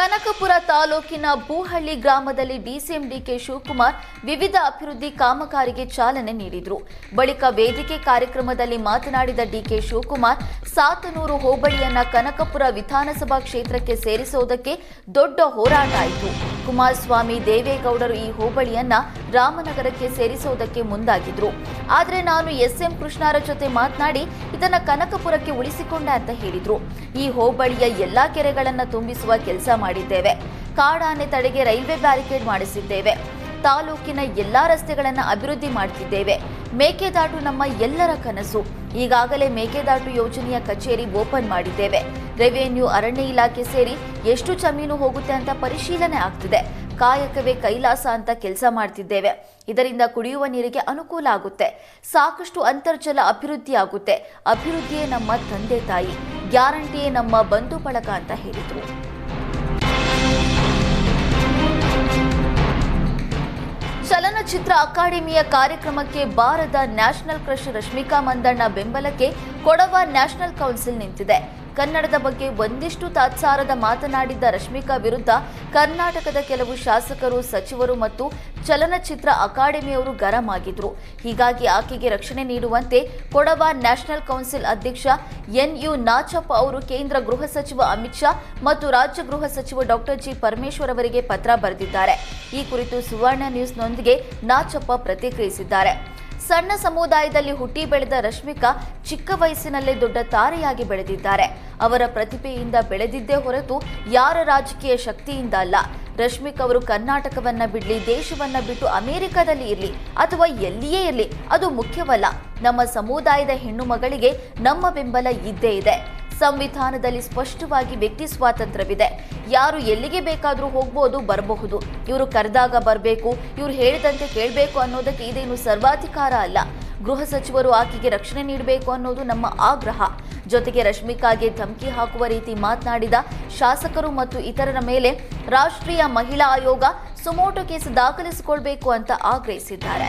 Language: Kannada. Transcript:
ಕನಕಪುರ ತಾಲೂಕಿನ ಬೂಹಳ್ಳಿ ಗ್ರಾಮದಲ್ಲಿ ಡಿಸಿಎಂ ಡಿಕೆ ಶಿವಕುಮಾರ್ ವಿವಿಧ ಅಭಿವೃದ್ಧಿ ಕಾಮಗಾರಿಗೆ ಚಾಲನೆ ನೀಡಿದರು. ಬಳಿಕ ವೇದಿಕೆ ಕಾರ್ಯಕ್ರಮದಲ್ಲಿ ಮಾತನಾಡಿದ ಡಿಕೆ ಶಿವಕುಮಾರ್, ಸಾತನೂರು ಹೋಬಳಿಯನ್ನ ಕನಕಪುರ ವಿಧಾನಸಭಾ ಕ್ಷೇತ್ರಕ್ಕೆ ಸೇರಿಸುವುದಕ್ಕೆ ದೊಡ್ಡ ಹೋರಾಟ ಆಯಿತು. ಕುಮಾರಸ್ವಾಮಿ ದೇವೇಗೌಡರು ಈ ಹೋಬಳಿಯನ್ನ ರಾಮನಗರಕ್ಕೆ ಸೇರಿಸುವುದಕ್ಕೆ ಮುಂದಾಗಿದ್ರು. ಆದರೆ ನಾನು ಎಸ್ಎಂ ಕೃಷ್ಣರ ಜೊತೆ ಮಾತನಾಡಿ ಇದನ್ನ ಕನಕಪುರಕ್ಕೆ ಉಳಿಸಿಕೊಂಡೆ ಅಂತ ಹೇಳಿದ್ರು. ಈ ಹೋಬಳಿಯ ಎಲ್ಲಾ ಕೆರೆಗಳನ್ನು ತುಂಬಿಸುವ ಕೆಲಸ ಮಾಡಿದ್ದೇವೆ. ಕಾಡಾನೆ ತಡೆಗೆ ರೈಲ್ವೆ ಬ್ಯಾರಿಕೇಡ್ ಮಾಡಿಸಿದ್ದೇವೆ. ತಾಲೂಕಿನ ಎಲ್ಲಾ ರಸ್ತೆಗಳನ್ನು ಅಭಿವೃದ್ಧಿ ಮಾಡುತ್ತಿದ್ದೇವೆ ಮೇಕೆದಾಟು ನಮ್ಮ ಎಲ್ಲರ ಕನಸು. ಈಗಾಗಲೇ ಮೇಕೆದಾಟು ಯೋಜನೆಯ ಕಚೇರಿ ಓಪನ್ ಮಾಡಿದ್ದೇವೆ. ರೆವೆನ್ಯೂ ಅರಣ್ಯ ಇಲಾಖೆ ಸೇರಿ ಎಷ್ಟು ಜಮೀನು ಹೋಗುತ್ತೆ ಅಂತ ಪರಿಶೀಲನೆ ಆಗ್ತಿದೆ. ಕಾಯಕವೇ ಕೈಲಾಸ ಅಂತ ಕೆಲಸ ಮಾಡ್ತಿದ್ದೇವೆ. ಇದರಿಂದ ಕುಡಿಯುವ ನೀರಿಗೆ ಅನುಕೂಲ ಆಗುತ್ತೆ. ಸಾಕಷ್ಟು ಅಂತರ್ಜಲ ಅಭಿವೃದ್ಧಿ ಆಗುತ್ತೆ. ಅಭಿವೃದ್ಧಿಯೇ ನಮ್ಮ ತಂದೆ ತಾಯಿ. ಗ್ಯಾರಂಟಿಯೇ ನಮ್ಮ ಬಂಧು ಬಳಗ ಅಂತ ಹೇಳಿದರು. ಚಲನಚಿತ್ರ ಅಕಾಡೆಮಿಯ ಕಾರ್ಯಕ್ರಮಕ್ಕೆ ಬಾರದ ನ್ಯಾಷನಲ್ ಕ್ರಶ್ ರಶ್ಮಿಕಾ ಮಂದಣ್ಣ ಬೆಂಬಲಕ್ಕೆ ಕೊಡವ ನ್ಯಾಷನಲ್ ಕೌನ್ಸಿಲ್ ನಿಂತಿದೆ. ಕನ್ನಡದ ಬಗ್ಗೆ ಒಂದಿಷ್ಟು ತಾತ್ಸಾರದ ಮಾತನಾಡಿದ್ದ ರಶ್ಮಿಕಾ ವಿರುದ್ಧ ಕರ್ನಾಟಕದ ಕೆಲವು ಶಾಸಕರು, ಸಚಿವರು ಮತ್ತು ಚಲನಚಿತ್ರ ಅಕಾಡೆಮಿಯವರು ಗರಂ ಆಗಿದ್ರು. ಹೀಗಾಗಿ ಆಕೆಗೆ ರಕ್ಷಣೆ ನೀಡುವಂತೆ ಕೊಡವ ನ್ಯಾಷನಲ್ ಕೌನ್ಸಿಲ್ ಅಧ್ಯಕ್ಷ ಎನ್ ಯು ನಾಚಪ್ಪ ಅವರು ಕೇಂದ್ರ ಗೃಹ ಸಚಿವ ಅಮಿತ್ ಶಾ ಮತ್ತು ರಾಜ್ಯ ಗೃಹ ಸಚಿವ ಡಾಕ್ಟರ್ ಜಿ ಪರಮೇಶ್ವರ್ ಅವರಿಗೆ ಪತ್ರ ಬರೆದಿದ್ದಾರೆ. ಈ ಕುರಿತು ಸುವರ್ಣ ನ್ಯೂಸ್ನೊಂದಿಗೆ ನಾಚಪ್ಪ ಪ್ರತಿಕ್ರಿಯಿಸಿದ್ದಾರೆ. ಸಣ್ಣ ಸಮುದಾಯದಲ್ಲಿ ಹುಟ್ಟಿ ಬೆಳೆದ ರಶ್ಮಿಕಾ ಚಿಕ್ಕ ವಯಸ್ಸಿನಲ್ಲೇ ದೊಡ್ಡ ತಾರೆಯಾಗಿ ಬೆಳೆದಿದ್ದಾರೆ. ಅವರ ಪ್ರತಿಭೆಯಿಂದ ಬೆಳೆದಿದ್ದೇ ಹೊರತು ಯಾರ ರಾಜಕೀಯ ಶಕ್ತಿಯಿಂದ ಅಲ್ಲ. ರಶ್ಮಿಕ್ ಅವರು ಕರ್ನಾಟಕವನ್ನ ಬಿಡಲಿ, ದೇಶವನ್ನ ಬಿಟ್ಟು ಅಮೆರಿಕದಲ್ಲಿ ಇರಲಿ ಅಥವಾ ಎಲ್ಲಿಯೇ ಇರಲಿ, ಅದು ಮುಖ್ಯವಲ್ಲ. ನಮ್ಮ ಸಮುದಾಯದ ಹೆಣ್ಣು ಮಗಳಿಗೆ ನಮ್ಮ ಬೆಂಬಲ ಇದ್ದೇ ಇದೆ. ಸಂವಿಧಾನದಲ್ಲಿ ಸ್ಪಷ್ಟವಾಗಿ ವ್ಯಕ್ತಿ ಸ್ವಾತಂತ್ರ್ಯವಿದೆ. ಯಾರು ಎಲ್ಲಿಗೆ ಬೇಕಾದರೂ ಹೋಗ್ಬೋದು, ಬರಬಹುದು. ಇವರು ಕರೆದಾಗ ಬರಬೇಕು, ಇವರು ಹೇಳಿದಂತೆ ಕೇಳಬೇಕು ಅನ್ನೋದಕ್ಕೆ ಇದೇನು ಸರ್ವಾಧಿಕಾರ ಅಲ್ಲ. ಗೃಹ ಸಚಿವರು ಆಕೆಗೆ ರಕ್ಷಣೆ ನೀಡಬೇಕು ಅನ್ನೋದು ನಮ್ಮ ಆಗ್ರಹ. ಜೊತೆಗೆ ರಶ್ಮಿಕಾಗೆ ಧಮಕಿ ಹಾಕುವ ರೀತಿ ಮಾತನಾಡಿದ ಶಾಸಕರು ಮತ್ತು ಇತರರ ಮೇಲೆ ರಾಷ್ಟ್ರೀಯ ಮಹಿಳಾ ಆಯೋಗ ಸುಮೋಟೋ ಕೇಸ್ ದಾಖಲಿಸಿಕೊಳ್ಬೇಕು ಅಂತ ಆಗ್ರಹಿಸಿದ್ದಾರೆ.